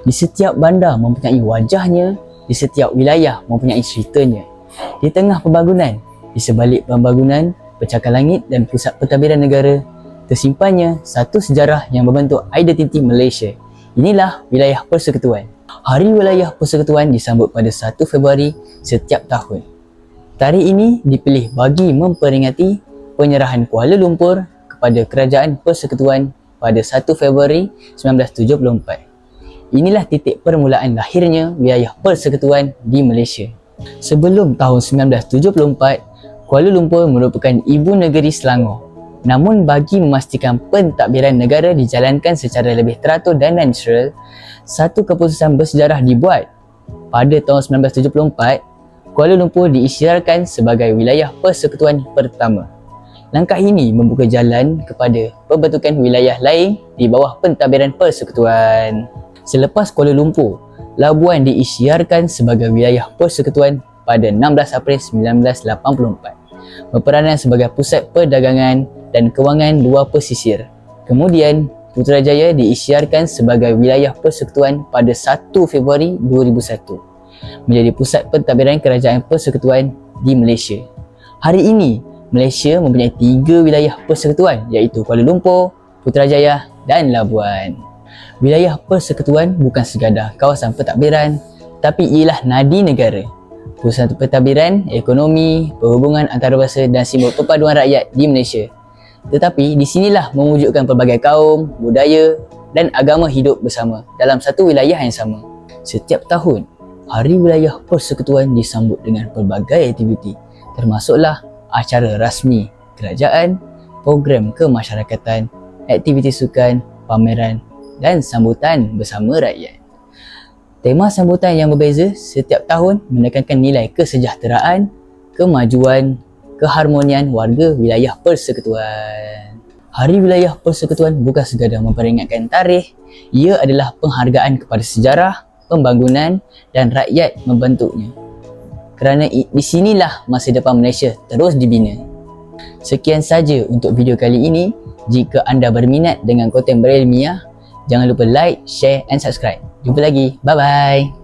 Di setiap bandar mempunyai wajahnya, di setiap wilayah mempunyai ceritanya. Di tengah pembangunan, di sebalik pembangunan, pencakar langit dan pusat pentadbiran negara, tersimpannya satu sejarah yang membentuk identiti Malaysia. Inilah wilayah persekutuan. Hari wilayah persekutuan disambut pada 1 Februari setiap tahun. Tarikh ini dipilih bagi memperingati penyerahan Kuala Lumpur kepada Kerajaan Persekutuan pada 1 Februari 1974. Inilah titik permulaan lahirnya wilayah persekutuan di Malaysia. Sebelum tahun 1974, Kuala Lumpur merupakan ibu negeri Selangor. Namun bagi memastikan pentadbiran negara dijalankan secara lebih teratur dan natural, satu keputusan bersejarah dibuat. Pada tahun 1974, Kuala Lumpur diisytiharkan sebagai wilayah persekutuan pertama. Langkah ini membuka jalan kepada pembentukan wilayah lain di bawah pentadbiran persekutuan. Selepas Kuala Lumpur, Labuan diisytiharkan sebagai wilayah persekutuan pada 16 April 1984 berperanan sebagai pusat perdagangan dan kewangan dua pesisir. Kemudian, Putrajaya diisytiharkan sebagai wilayah persekutuan pada 1 Februari 2001 menjadi pusat pentadbiran kerajaan persekutuan di Malaysia. Hari ini, Malaysia mempunyai tiga wilayah persekutuan iaitu Kuala Lumpur, Putrajaya dan Labuan. Wilayah persekutuan bukan sekadar kawasan pentadbiran tapi ialah nadi negara. Pusat pentadbiran, ekonomi, perhubungan antarabangsa dan simbol perpaduan rakyat di Malaysia tetapi di sinilah mewujudkan pelbagai kaum, budaya dan agama hidup bersama dalam satu wilayah yang sama. Setiap tahun, Hari Wilayah Persekutuan disambut dengan pelbagai aktiviti termasuklah acara rasmi kerajaan, program kemasyarakatan, aktiviti sukan, pameran dan sambutan bersama rakyat. Tema sambutan yang berbeza setiap tahun menekankan nilai kesejahteraan, kemajuan keharmonian warga wilayah persekutuan. Hari Wilayah Persekutuan bukan sekadar memperingatkan tarikh, ia adalah penghargaan kepada sejarah, pembangunan dan rakyat membentuknya. Kerana di sinilah masa depan Malaysia terus dibina. Sekian saja untuk video kali ini. Jika anda berminat dengan konten berilmiah, jangan lupa like, share and subscribe. Jumpa lagi. Bye-bye.